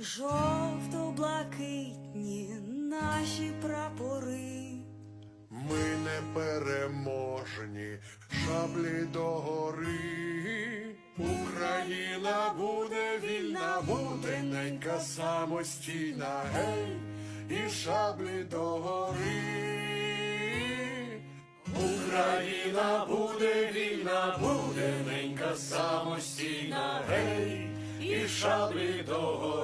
жовто-блакитні наші прапори. Ми не переможені, шаблі догори. Україна буде вільна, буде ненька самостійна, гей, і шаблі догори. Україна буде вільна, буде ненька самостійна, гей, і шаблі догори.